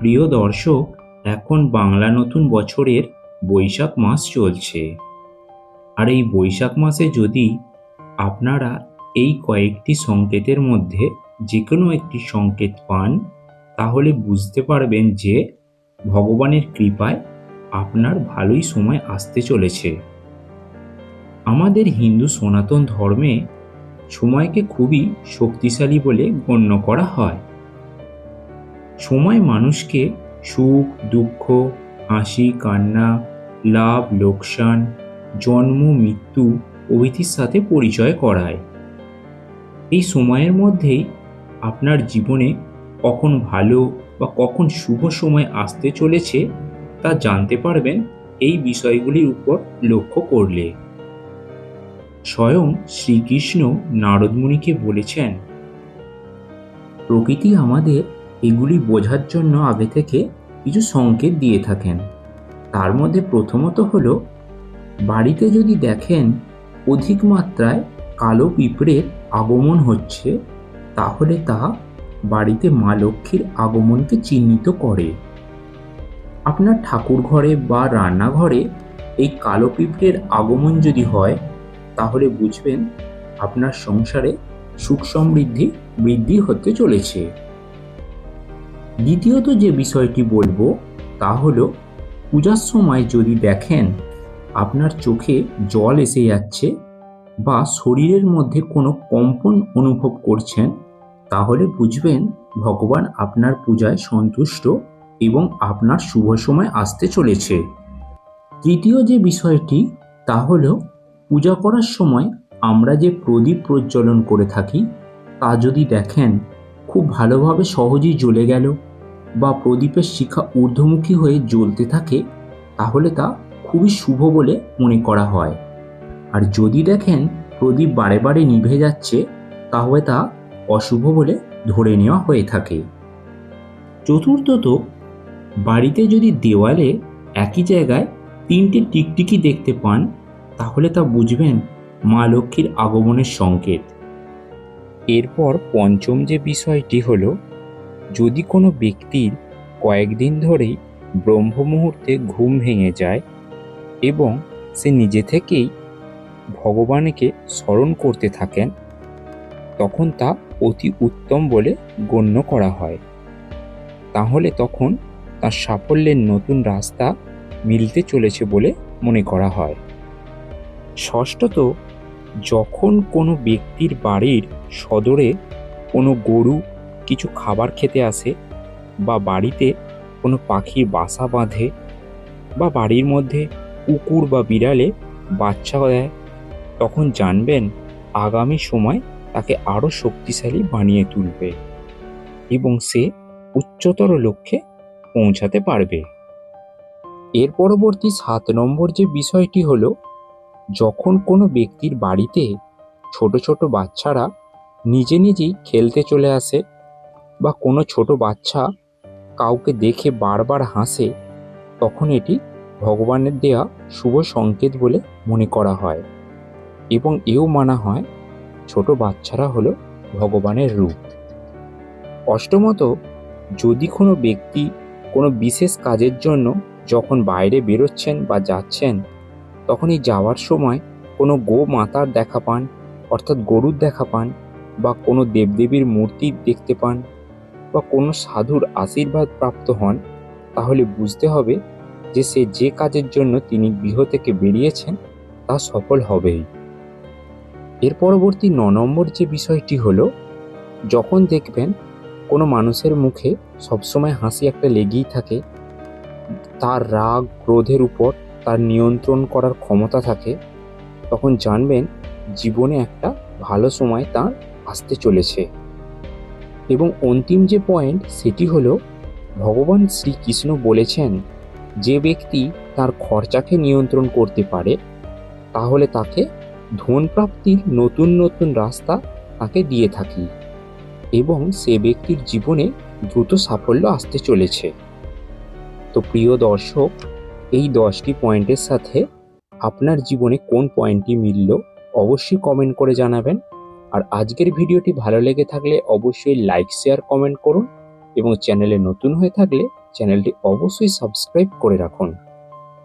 প্রিয় দর্শক, এখন বাংলা নতুন বছরের বৈশাখ মাস চলছে। আর এই বৈশাখ মাসে যদি আপনারা এই কয়েকটি সংকেতের মধ্যে যে কোনো একটি সংকেত পান, তাহলে বুঝতে পারবেন যে ভগবানের কৃপায় আপনার ভালোই সময় আসতে চলেছে। আমাদের হিন্দু সনাতন ধর্মে সময়কে খুবই শক্তিশালী বলে গণ্য করা হয়। সময় মানুষকে সুখ, দুঃখ, হাসি, কান্না, লাভ, লোকসান, জন্ম, মৃত্যু প্রভৃতির সাথে পরিচয় করায়। এই সময়ের মধ্যেই আপনার জীবনে কখন ভালো বা কখন শুভ সময় আসতে চলেছে তা জানতে পারবেন এই বিষয়গুলির উপর লক্ষ্য করলে। স্বয়ং শ্রীকৃষ্ণ নারদমুনিকে বলেছেন, প্রকৃতি আমাদের এগুলি বোঝার জন্য আগে থেকে কিছু সংকেত দিয়ে থাকেন। তার মধ্যে প্রথমত হলো, বাড়িতে যদি দেখেন অধিক মাত্রায় কালো পিঁপড়ের আগমন হচ্ছে, তাহলে তা বাড়িতে মা লক্ষ্মীর আগমনকে চিহ্নিত করে। আপনার ঠাকুর ঘরে বা রান্নাঘরে এই কালো পিঁপড়ের আগমন যদি হয়, তাহলে বুঝবেন আপনার সংসারে সুখ সমৃদ্ধি বৃদ্ধি হতে চলেছে। দ্বিতীয়ত যে বিষয়টি বলব, তা হলো, পূজার সময় যদি দেখেন আপনার চোখে জল এসে যাচ্ছে বা শরীরের মধ্যে কোনো কম্পন অনুভব করছেন, তাহলে বুঝবেন ভগবান আপনার পূজায় সন্তুষ্ট এবং আপনার শুভ সময় আসতে চলেছে। তৃতীয় যে বিষয়টি, তা হল, পূজা করার সময় আমরা যে প্রদীপ প্রজ্বলন করে থাকি, তা যদি দেখেন, খুব ভালোভাবে সহজেই জ্বলে গেল। বা প্রদীপের শিখা ঊর্ধ্বমুখী হয়ে জ্বলতে থাকে, তাহলে তা খুবই শুভ বলে মনে করা হয়। আর যদি দেখেন প্রদীপ বারে বারে নিভে যাচ্ছে, তাহলে তা অশুভ বলে ধরে নেওয়া হয়ে থাকে। চতুর্থত, বাড়িতে যদি দেওয়ালে একই জায়গায় তিনটে টিকটিকি দেখতে পান, তাহলে তা বুঝবেন মা লক্ষ্মীর আগমনের সংকেত। এরপর পঞ্চম যে বিষয়টি হলো যদি কোনো ব্যক্তির কয়েকদিন ধরেই ব্রহ্ম মুহূর্তে ঘুম ভেঙে যায় এবং সে নিজে থেকেই ভগবানকে স্মরণ করতে থাকেন, তখন তা অতি উত্তম বলে গণ্য করা হয়। তাহলে তখন তার সাফল্যের নতুন রাস্তা মিলতে চলেছে বলে মনে করা হয়। ষষ্ঠত, যখন কোনো ব্যক্তির বাড়ির সদরে কোনো গরু কিছু খাবার খেতে আসে বা বাড়িতে কোনো পাখির বাসা বাঁধে বা বাড়ির মধ্যে কুকুর বা বিড়ালে বাচ্চা দেয়, তখন জানবেন আগামী সময় তাকে আরও শক্তিশালী বানিয়ে তুলবে এবং সে উচ্চতর লক্ষ্যে পৌঁছাতে পারবে। এর পরবর্তী সাত নম্বর যে বিষয়টি হলো, যখন কোনো ব্যক্তির বাড়িতে ছোট ছোট বাচ্চারা নিজে নিজেই খেলতে চলে আসে বা কোনো ছোট বাচ্চা কাউকে দেখে বারবার হাসে, তখন এটি ভগবানের দেয়া শুভ সংকেত বলে মনে করা হয় এবং এও মানা হয় ছোট বাচ্চারা হলো ভগবানের রূপ। অষ্টমত, যদি কোনো ব্যক্তি কোনো বিশেষ কাজের জন্য যখন বাইরে বেরোচ্ছেন বা যাচ্ছেন, তখনই যাওয়ার সময় কোনো গো মাতার দেখা পান, অর্থাৎ গরুর দেখা পান বা কোনো দেবদেবীর মূর্তি দেখতে পান। বা কোনো সাধুর আশীর্বাদ প্রাপ্ত হন, তাহলে বুঝতে হবে যে সে যে কাজের জন্য তিনি গৃহ থেকে বেরিয়েছেন, তা সফল হবেই। এর পরবর্তী ন নম্বর যে বিষয়টি হলো, যখন দেখবেন কোনো মানুষের মুখে সবসময় হাসি একটা লেগেই থাকে, তার রাগ, ক্রোধের উপর তার নিয়ন্ত্রণ করার ক্ষমতা থাকে, তখন জানবেন জীবনে একটা ভালো সময় তার আসতে চলেছে। এবং অন্তিম যে পয়েন্ট সেটি হলো, ভগবান শ্রীকৃষ্ণ বলেছেন, যে ব্যক্তি তার খরচাকে নিয়ন্ত্রণ করতে পারে, তাহলে তাকে ধন প্রাপ্তির নতুন নতুন রাস্তা তাকে দিয়ে থাকি এবং সে ব্যক্তির জীবনে দ্রুত সাফল্য আসতে চলেছে। তো প্রিয় দর্শক, এই দশটি পয়েন্টের সাথে আপনার জীবনে কোন পয়েন্টটি মিলল, অবশ্যই কমেন্ট করে জানাবেন। আর আজকের ভিডিওটি ভালো লেগে থাকলে অবশ্যই লাইক শেয়ার কমেন্ট করুন এবং চ্যানেলে নতুন হয়ে থাকলে চ্যানেলটি অবশ্যই সাবস্ক্রাইব করে রাখুন।